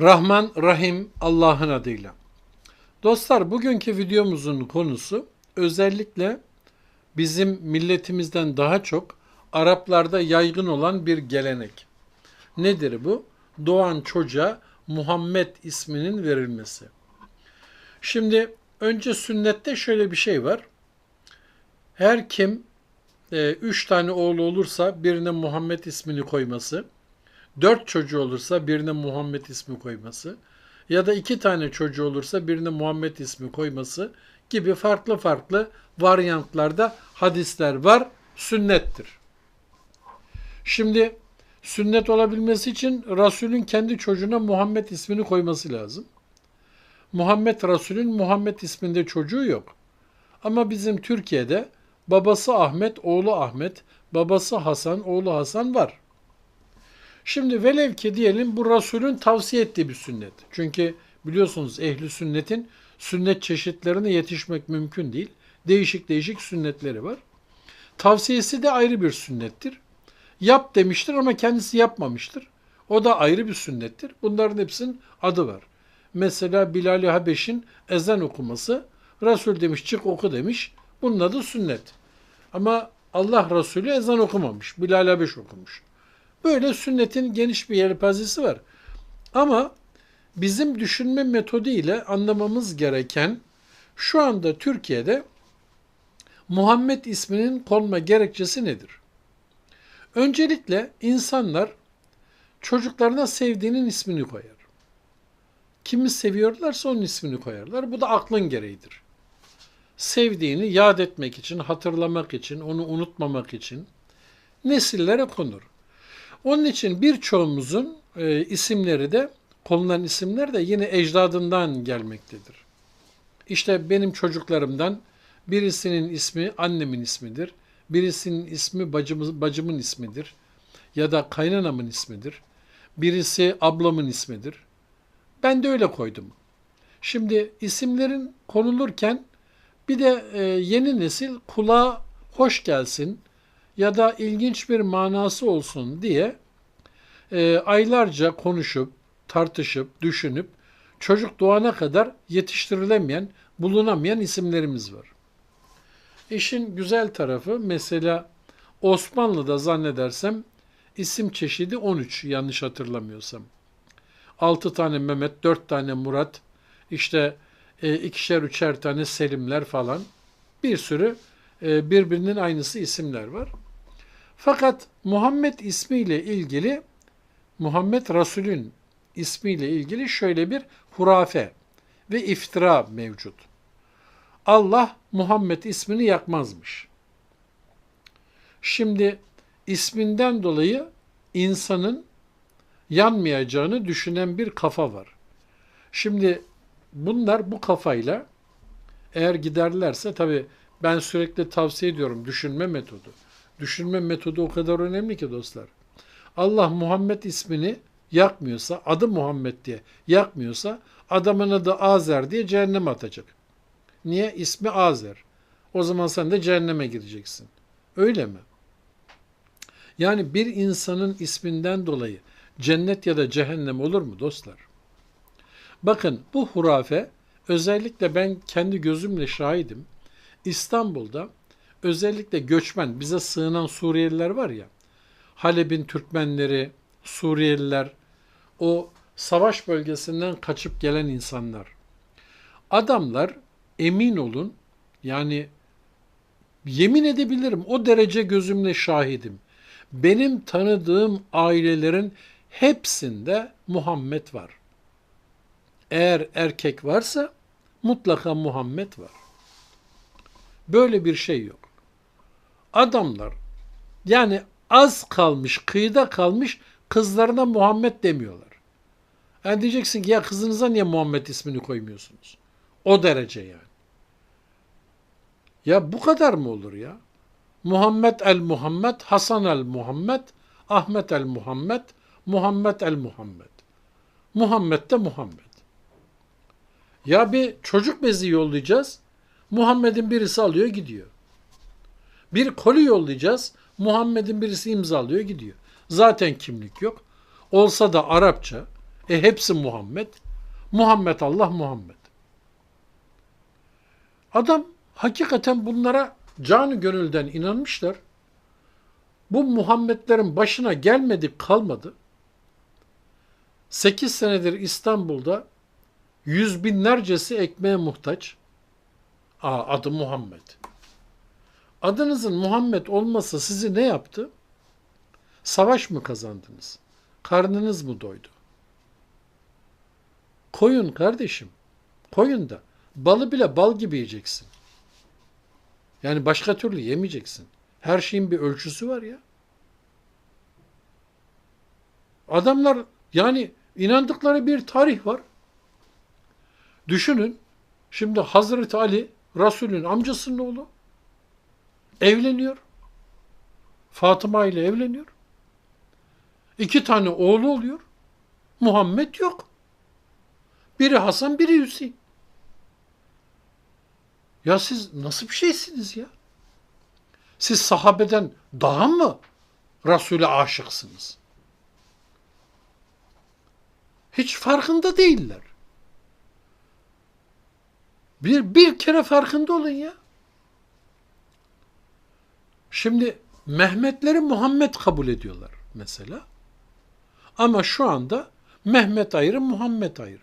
Rahman Rahim Allah'ın adıyla. Dostlar bugünkü videomuzun konusu özellikle bizim milletimizden daha çok Araplarda yaygın olan bir gelenek. Nedir bu? Doğan çocuğa Muhammed isminin verilmesi. Şimdi önce sünnette şöyle bir şey var. Her kim e, üç tane oğlu olursa birine Muhammed ismini koyması, dört çocuğu olursa birine Muhammed ismi koyması ya da iki tane çocuğu olursa birine Muhammed ismi koyması gibi farklı farklı varyantlarda hadisler var, sünnettir. Şimdi sünnet olabilmesi için Resulün kendi çocuğuna Muhammed ismini koyması lazım. Muhammed Resulün Muhammed isminde çocuğu yok. Ama bizim Türkiye'de babası Ahmet, oğlu Ahmet, babası Hasan, oğlu Hasan var. Şimdi velev ki diyelim bu Resulün tavsiye ettiği bir sünnet. Çünkü biliyorsunuz ehli sünnetin sünnet çeşitlerine yetişmek mümkün değil. Değişik değişik sünnetleri var. Tavsiyesi de ayrı bir sünnettir. Yap demiştir ama kendisi yapmamıştır. O da ayrı bir sünnettir. Bunların hepsinin adı var. Mesela Bilal-i Habeş'in ezan okuması, Resul demiş çık oku demiş. Bunun adı sünnet. Ama Allah Resulü ezan okumamış. Bilal-i Habeş okumuş. Böyle sünnetin geniş bir yelpazesi var. Ama bizim düşünme metodu ile anlamamız gereken şu anda Türkiye'de Muhammed isminin konma gerekçesi nedir? Öncelikle insanlar çocuklarına sevdiğinin ismini koyar. Kimi seviyorlarsa onun ismini koyarlar. Bu da aklın gereğidir. Sevdiğini yad etmek için, hatırlamak için, onu unutmamak için nesillere konur. Onun için birçoğumuzun e, isimleri de, konulan isimler de yine ecdadından gelmektedir. İşte benim çocuklarımdan birisinin ismi annemin ismidir. Birisinin ismi bacımız, bacımın ismidir. Ya da kaynanamın ismidir. Birisi ablamın ismidir. Ben de öyle koydum. Şimdi isimlerin konulurken bir de e, yeni nesil kulağa hoş gelsin ya da ilginç bir manası olsun diye e, aylarca konuşup, tartışıp, düşünüp çocuk doğana kadar yetiştirilemeyen, bulunamayan isimlerimiz var. İşin güzel tarafı mesela Osmanlı'da zannedersem isim çeşidi 13 yanlış hatırlamıyorsam. 6 tane Mehmet, 4 tane Murat, işte e, ikişer üçer tane Selimler falan bir sürü e, birbirinin aynısı isimler var. Fakat Muhammed ismiyle ilgili Muhammed Resul'ün ismiyle ilgili şöyle bir hurafe ve iftira mevcut. Allah Muhammed ismini yakmazmış. Şimdi isminden dolayı insanın yanmayacağını düşünen bir kafa var. Şimdi bunlar bu kafayla eğer giderlerse tabi ben sürekli tavsiye ediyorum düşünme metodu. Düşünme metodu o kadar önemli ki dostlar. Allah Muhammed ismini yakmıyorsa, adı Muhammed diye yakmıyorsa adamın adı Azer diye cehenneme atacak. Niye? İsmi Azer. O zaman sen de cehenneme gireceksin. Öyle mi? Yani bir insanın isminden dolayı cennet ya da cehennem olur mu dostlar? Bakın bu hurafe özellikle ben kendi gözümle şahidim. İstanbul'da özellikle göçmen bize sığınan Suriyeliler var ya. Halep'in Türkmenleri, Suriyeliler, o savaş bölgesinden kaçıp gelen insanlar. Adamlar emin olun yani yemin edebilirim o derece gözümle şahidim. Benim tanıdığım ailelerin hepsinde Muhammed var. Eğer erkek varsa mutlaka Muhammed var. Böyle bir şey yok. Adamlar yani az kalmış, kıyıda kalmış kızlarına Muhammed demiyorlar. Yani diyeceksin ki ya kızınıza niye Muhammed ismini koymuyorsunuz? O derece yani. Ya bu kadar mı olur ya? Muhammed el Muhammed, Hasan el Muhammed, Ahmet el Muhammed, Muhammed el Muhammed. Muhammed de Muhammed. Ya bir çocuk bezi yollayacağız. Muhammed'in birisi alıyor gidiyor. Bir koli yollayacağız. Muhammed'in birisi imzalıyor gidiyor. Zaten kimlik yok. Olsa da Arapça. E hepsi Muhammed. Muhammed Allah Muhammed. Adam hakikaten bunlara canı gönülden inanmışlar. Bu Muhammedlerin başına gelmedi kalmadı. 8 senedir İstanbul'da yüz binlercesi ekmeğe muhtaç. Aa, adı Muhammed. Adınızın Muhammed olması sizi ne yaptı? Savaş mı kazandınız? Karnınız mı doydu? Koyun kardeşim. Koyun da. Balı bile bal gibi yiyeceksin. Yani başka türlü yemeyeceksin. Her şeyin bir ölçüsü var ya. Adamlar yani inandıkları bir tarih var. Düşünün. Şimdi Hazreti Ali Resul'ün amcasının oğlu evleniyor. Fatıma ile evleniyor. İki tane oğlu oluyor. Muhammed yok. Biri Hasan, biri Hüseyin. Ya siz nasıl bir şeysiniz ya? Siz sahabeden daha mı Resul'e aşıksınız? Hiç farkında değiller. Bir, bir kere farkında olun ya. Şimdi Mehmetleri Muhammed kabul ediyorlar mesela. Ama şu anda Mehmet ayrı, Muhammed ayrı.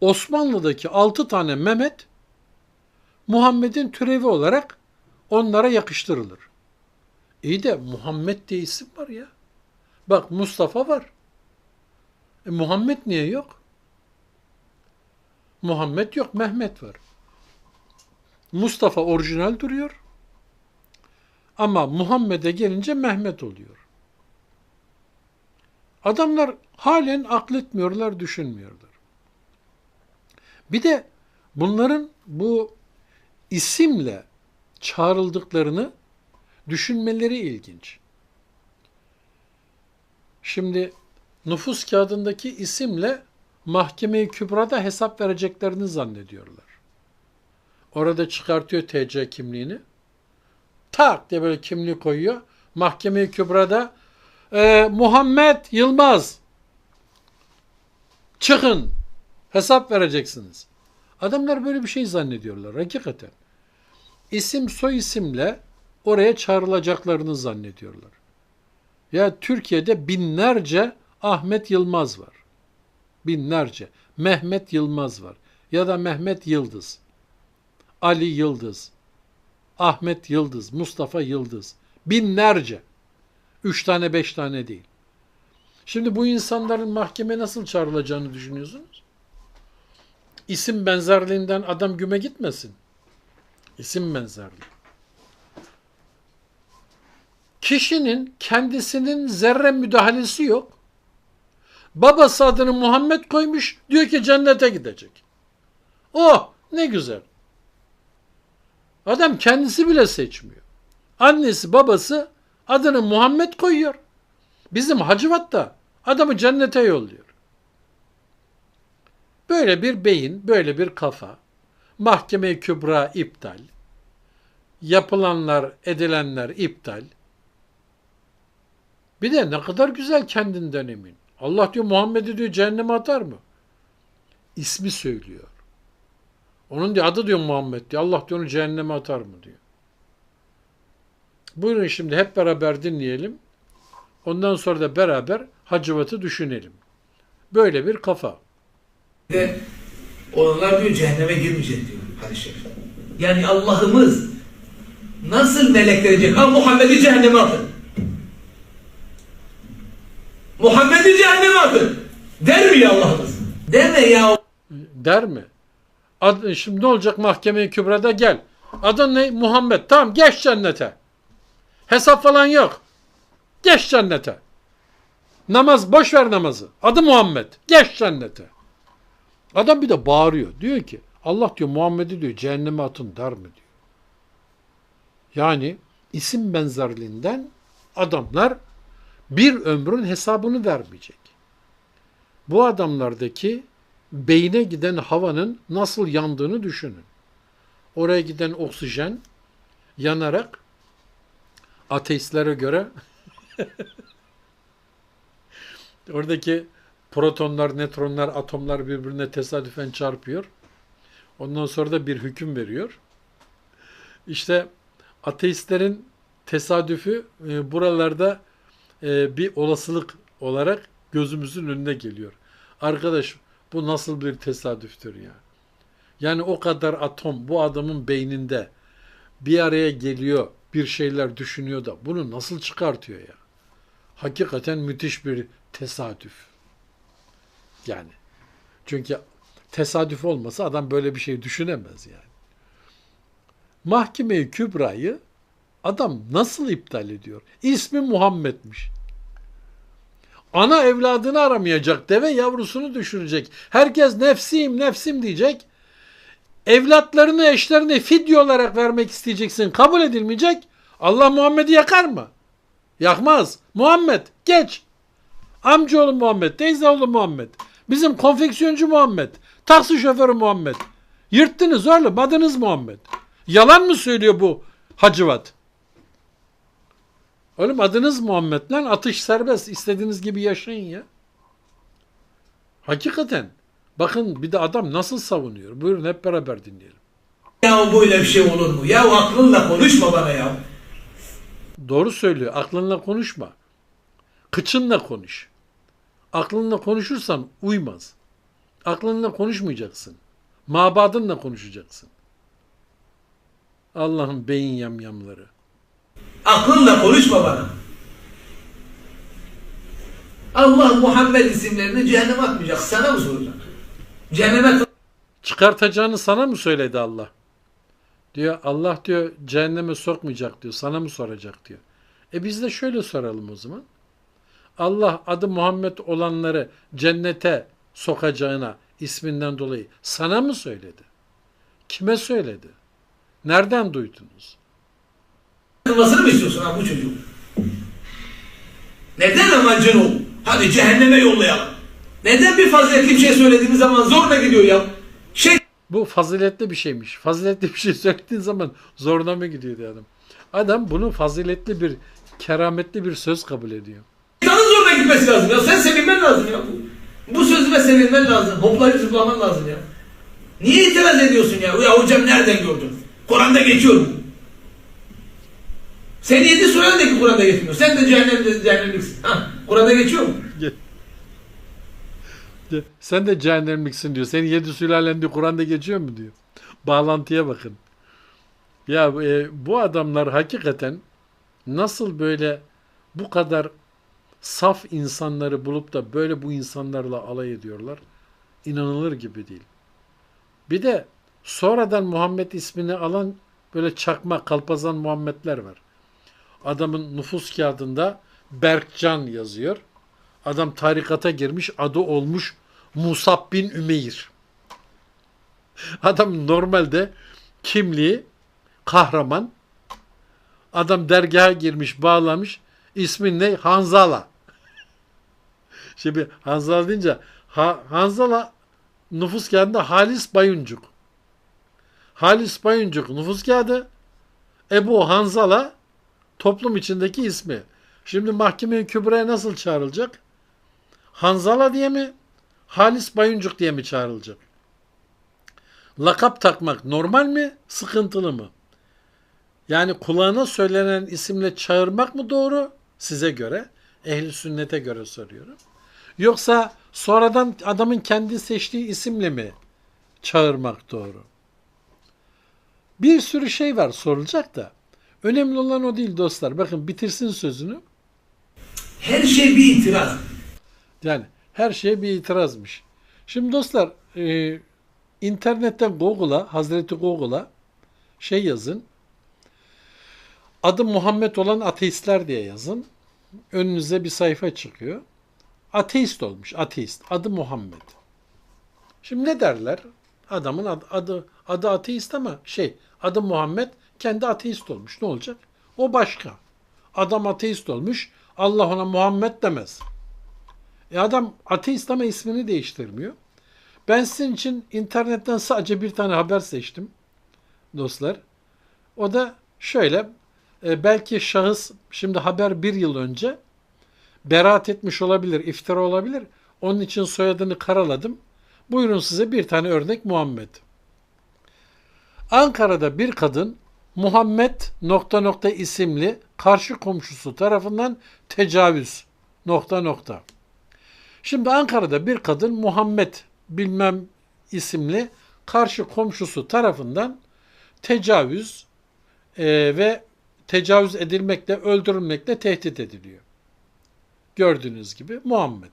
Osmanlı'daki altı tane Mehmet Muhammed'in türevi olarak onlara yakıştırılır. İyi de Muhammed diye isim var ya. Bak Mustafa var. E, Muhammed niye yok? Muhammed yok, Mehmet var. Mustafa orijinal duruyor. Ama Muhammed'e gelince Mehmet oluyor. Adamlar halen akletmiyorlar, düşünmüyorlar. Bir de bunların bu isimle çağrıldıklarını düşünmeleri ilginç. Şimdi nüfus kağıdındaki isimle mahkeme-i kübrada hesap vereceklerini zannediyorlar. Orada çıkartıyor TC kimliğini. Tak diye böyle kimliği koyuyor. Mahkeme-i kübrada e, Muhammed Yılmaz çıkın hesap vereceksiniz. Adamlar böyle bir şey zannediyorlar hakikaten. İsim soy isimle oraya çağrılacaklarını zannediyorlar. Ya Türkiye'de binlerce Ahmet Yılmaz var. Binlerce. Mehmet Yılmaz var. Ya da Mehmet Yıldız. Ali Yıldız. Ahmet Yıldız. Mustafa Yıldız. Binlerce. Üç tane beş tane değil. Şimdi bu insanların mahkeme nasıl çağrılacağını düşünüyorsunuz? İsim benzerliğinden adam güme gitmesin. İsim benzerliği. Kişinin kendisinin zerre müdahalesi yok. Babası adını Muhammed koymuş, diyor ki cennete gidecek. Oh ne güzel. Adam kendisi bile seçmiyor. Annesi babası adını Muhammed koyuyor. Bizim Hacivat da adamı cennete yolluyor. Böyle bir beyin, böyle bir kafa, mahkeme kübra iptal, yapılanlar, edilenler iptal. Bir de ne kadar güzel kendinden emin. Allah diyor Muhammed'i diyor cehenneme atar mı? İsmi söylüyor. Onun diyor adı diyor Muhammed diyor. Allah diyor onu cehenneme atar mı diyor. Buyurun şimdi hep beraber dinleyelim. Ondan sonra da beraber Hacivat'ı düşünelim. Böyle bir kafa. de onlar diyor cehenneme girmeyecek diyor. Yani Allah'ımız nasıl melekleri diyecek? Ha Muhammed'i cehenneme atın. Muhammed'i cehenneme atın. Der mi ya Allah'ımız? Deme ya. Der mi? Ad, şimdi ne olacak mahkemeye kübrada gel. Adın ne? Muhammed. Tamam geç cennete. Hesap falan yok. Geç cennete. Namaz boş ver namazı. Adı Muhammed. Geç cennete. Adam bir de bağırıyor. Diyor ki Allah diyor Muhammed'i diyor cehenneme atın der mi diyor. Yani isim benzerliğinden adamlar bir ömrün hesabını vermeyecek. Bu adamlardaki beyne giden havanın nasıl yandığını düşünün. Oraya giden oksijen yanarak ateistlere göre Oradaki protonlar, nötronlar, atomlar birbirine tesadüfen çarpıyor. Ondan sonra da bir hüküm veriyor. İşte ateistlerin tesadüfü e, buralarda e, bir olasılık olarak gözümüzün önüne geliyor. Arkadaş bu nasıl bir tesadüftür ya? Yani o kadar atom bu adamın beyninde bir araya geliyor, bir şeyler düşünüyor da bunu nasıl çıkartıyor ya? Hakikaten müthiş bir tesadüf. Yani. Çünkü tesadüf olmasa adam böyle bir şey düşünemez yani. Mahkeme-i Kübra'yı adam nasıl iptal ediyor? İsmi Muhammed'miş. Ana evladını aramayacak, deve yavrusunu düşürecek. Herkes nefsim nefsim diyecek. Evlatlarını, eşlerini fidye olarak vermek isteyeceksin. Kabul edilmeyecek. Allah Muhammed'i yakar mı? Yakmaz. Muhammed geç. Amcaoğlu Muhammed, teyzeoğlu Muhammed. Bizim konfeksiyoncu Muhammed. Taksi şoförü Muhammed. Yırttınız oğlum adınız Muhammed. Yalan mı söylüyor bu Hacıvat? Oğlum adınız Muhammed lan atış serbest. İstediğiniz gibi yaşayın ya. Hakikaten. Bakın bir de adam nasıl savunuyor. Buyurun hep beraber dinleyelim. Ya böyle bir şey olur mu? Ya aklınla konuşma bana ya. Doğru söylüyor. Aklınla konuşma. Kıçınla konuş. Aklınla konuşursan uymaz. Aklınla konuşmayacaksın. Mabadınla konuşacaksın. Allah'ın beyin yamyamları. Aklınla konuşma bana. Allah Muhammed isimlerini cehenneme atmayacak. Sana mı soracak? Cehenneme Çıkartacağını sana mı söyledi Allah? Diyor Allah diyor cehenneme sokmayacak diyor. Sana mı soracak diyor. E biz de şöyle soralım o zaman. Allah adı Muhammed olanları cennete sokacağına isminden dolayı sana mı söyledi? Kime söyledi? Nereden duydunuz? Kılmasını mı istiyorsun ha bu çocuğu? Neden amacın o? Hadi cehenneme yollayalım. Neden bir faziletli bir şey söylediğimiz zaman zoruna gidiyor ya? Şey Bu faziletli bir şeymiş. Faziletli bir şey söylediğin zaman zoruna mı gidiyor diyor adam. Adam bunu faziletli bir, kerametli bir söz kabul ediyor. Şeytanın zoruna gitmesi lazım ya. Sen sevinmen lazım ya. Bu, sözüme sevinmen lazım. Hoplayıp zıplaman lazım ya. Niye itiraz ediyorsun ya? Ya hocam nereden gördün? Kur'an'da geçiyor mu? Seni yedi süren de ki Kur'an'da geçmiyor. Sen de cehennemde cehennemliksin. Ha, Kur'an'da geçiyor mu? Sen de cehennemliksin diyor. Senin yedi sülalen diyor Kur'an'da geçiyor mu diyor. Bağlantıya bakın. Ya e, bu adamlar hakikaten nasıl böyle bu kadar saf insanları bulup da böyle bu insanlarla alay ediyorlar? İnanılır gibi değil. Bir de sonradan Muhammed ismini alan böyle çakma kalpazan Muhammedler var. Adamın nüfus kağıdında Berkcan yazıyor. Adam tarikata girmiş, adı olmuş Musab bin Ümeyr. Adam normalde kimliği kahraman. Adam dergaha girmiş, bağlamış. İsmi ne? Hanzala. Şimdi Hanzala deyince ha, Hanzala nüfus kağıdında Halis Bayuncuk. Halis Bayuncuk nüfus kağıdı. Ebu Hanzala toplum içindeki ismi. Şimdi mahkeme kübraya nasıl çağrılacak? Hanzala diye mi? Halis Bayuncuk diye mi çağrılacak? Lakap takmak normal mi? Sıkıntılı mı? Yani kulağına söylenen isimle çağırmak mı doğru? Size göre. Ehli sünnete göre soruyorum. Yoksa sonradan adamın kendi seçtiği isimle mi çağırmak doğru? Bir sürü şey var sorulacak da. Önemli olan o değil dostlar. Bakın bitirsin sözünü. Her şey bir itiraz. Yani her şeye bir itirazmış. Şimdi dostlar e, internetten Google'a, Hazreti Google'a şey yazın. Adı Muhammed olan ateistler diye yazın. Önünüze bir sayfa çıkıyor. Ateist olmuş, ateist. Adı Muhammed. Şimdi ne derler? Adamın adı, adı, adı ateist ama şey, adı Muhammed kendi ateist olmuş. Ne olacak? O başka. Adam ateist olmuş. Allah ona Muhammed demez. E adam ateist ama ismini değiştirmiyor. Ben sizin için internetten sadece bir tane haber seçtim dostlar. O da şöyle, e, belki şahıs, şimdi haber bir yıl önce, beraat etmiş olabilir, iftira olabilir. Onun için soyadını karaladım. Buyurun size bir tane örnek Muhammed. Ankara'da bir kadın Muhammed nokta nokta isimli karşı komşusu tarafından tecavüz nokta nokta. Şimdi Ankara'da bir kadın Muhammed bilmem isimli karşı komşusu tarafından tecavüz e, ve tecavüz edilmekle, öldürülmekle tehdit ediliyor. Gördüğünüz gibi Muhammed.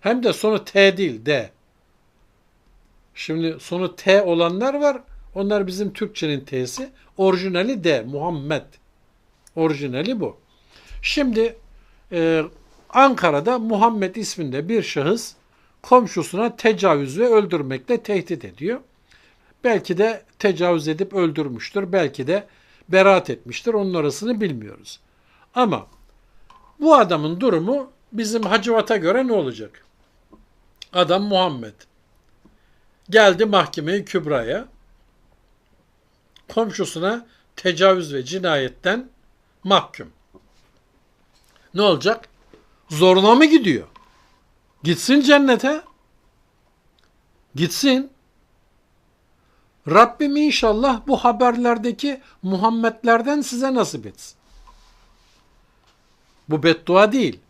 Hem de sonu T değil, D. Şimdi sonu T olanlar var. Onlar bizim Türkçenin T'si. Orijinali D, Muhammed. Orijinali bu. Şimdi e, Ankara'da Muhammed isminde bir şahıs komşusuna tecavüz ve öldürmekle tehdit ediyor. Belki de tecavüz edip öldürmüştür. Belki de beraat etmiştir. Onun orasını bilmiyoruz. Ama bu adamın durumu bizim Hacivat'a göre ne olacak? Adam Muhammed. Geldi mahkemeye Kübra'ya. Komşusuna tecavüz ve cinayetten mahkum. Ne olacak? Zoruna mı gidiyor? Gitsin cennete. Gitsin. Rabbim inşallah bu haberlerdeki Muhammedlerden size nasip etsin. Bu beddua değil.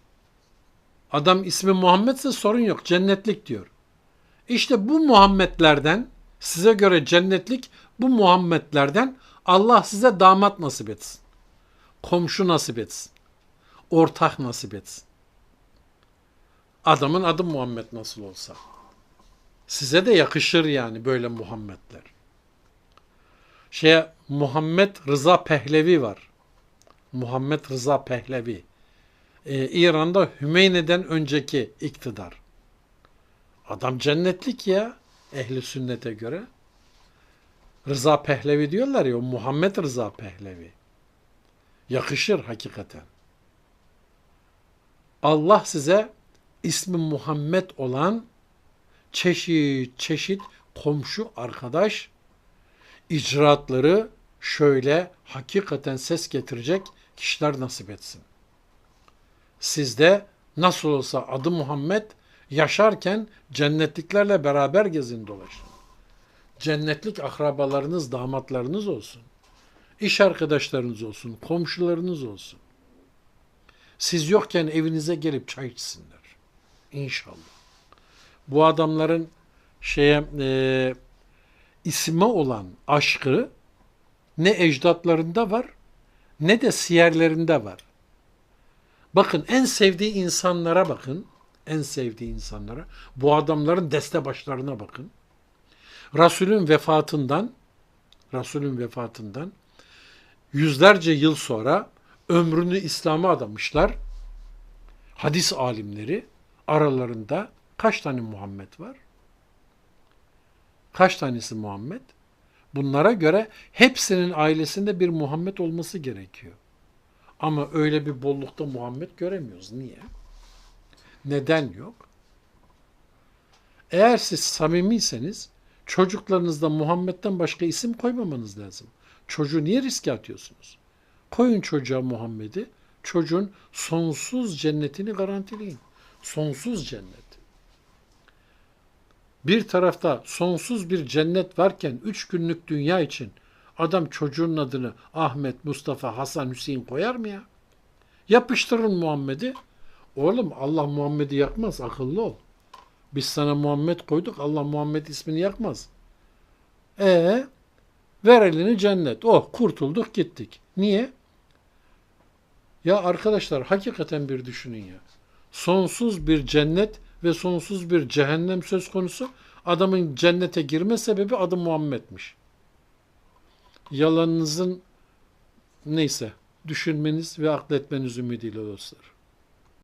Adam ismi Muhammedse sorun yok. Cennetlik diyor. İşte bu Muhammedlerden size göre cennetlik bu Muhammedlerden Allah size damat nasip etsin. Komşu nasip etsin. Ortak nasip etsin. Adamın adı Muhammed nasıl olsa. Size de yakışır yani böyle Muhammedler. Şey Muhammed Rıza Pehlevi var. Muhammed Rıza Pehlevi. Ee, İran'da Hümeyni'den önceki iktidar. Adam cennetlik ya ehli sünnete göre. Rıza Pehlevi diyorlar ya Muhammed Rıza Pehlevi. Yakışır hakikaten. Allah size ismi Muhammed olan çeşit çeşit komşu arkadaş icraatları şöyle hakikaten ses getirecek kişiler nasip etsin. Sizde nasıl olsa adı Muhammed yaşarken cennetliklerle beraber gezin dolaşın. Cennetlik akrabalarınız, damatlarınız olsun. İş arkadaşlarınız olsun, komşularınız olsun. Siz yokken evinize gelip çay içsinler. İnşallah. Bu adamların şeye e, isme olan aşkı ne ecdatlarında var ne de siyerlerinde var. Bakın en sevdiği insanlara bakın. En sevdiği insanlara. Bu adamların deste başlarına bakın. Resulün vefatından Resulün vefatından yüzlerce yıl sonra ömrünü İslam'a adamışlar. Hadis alimleri aralarında kaç tane Muhammed var? Kaç tanesi Muhammed? Bunlara göre hepsinin ailesinde bir Muhammed olması gerekiyor. Ama öyle bir bollukta Muhammed göremiyoruz. Niye? Neden yok? Eğer siz samimiyseniz çocuklarınızda Muhammed'den başka isim koymamanız lazım. Çocuğu niye riske atıyorsunuz? Koyun çocuğa Muhammed'i, çocuğun sonsuz cennetini garantileyin. Sonsuz cennet. Bir tarafta sonsuz bir cennet varken üç günlük dünya için adam çocuğun adını Ahmet, Mustafa, Hasan, Hüseyin koyar mı ya? Yapıştırın Muhammed'i. Oğlum Allah Muhammed'i yakmaz, akıllı ol. Biz sana Muhammed koyduk, Allah Muhammed ismini yakmaz. E ver elini cennet. Oh kurtulduk gittik. Niye? Ya arkadaşlar hakikaten bir düşünün ya. Sonsuz bir cennet ve sonsuz bir cehennem söz konusu. Adamın cennete girme sebebi adı Muhammed'miş. Yalanınızın neyse düşünmeniz ve akletmeniz ümidiyle dostlar.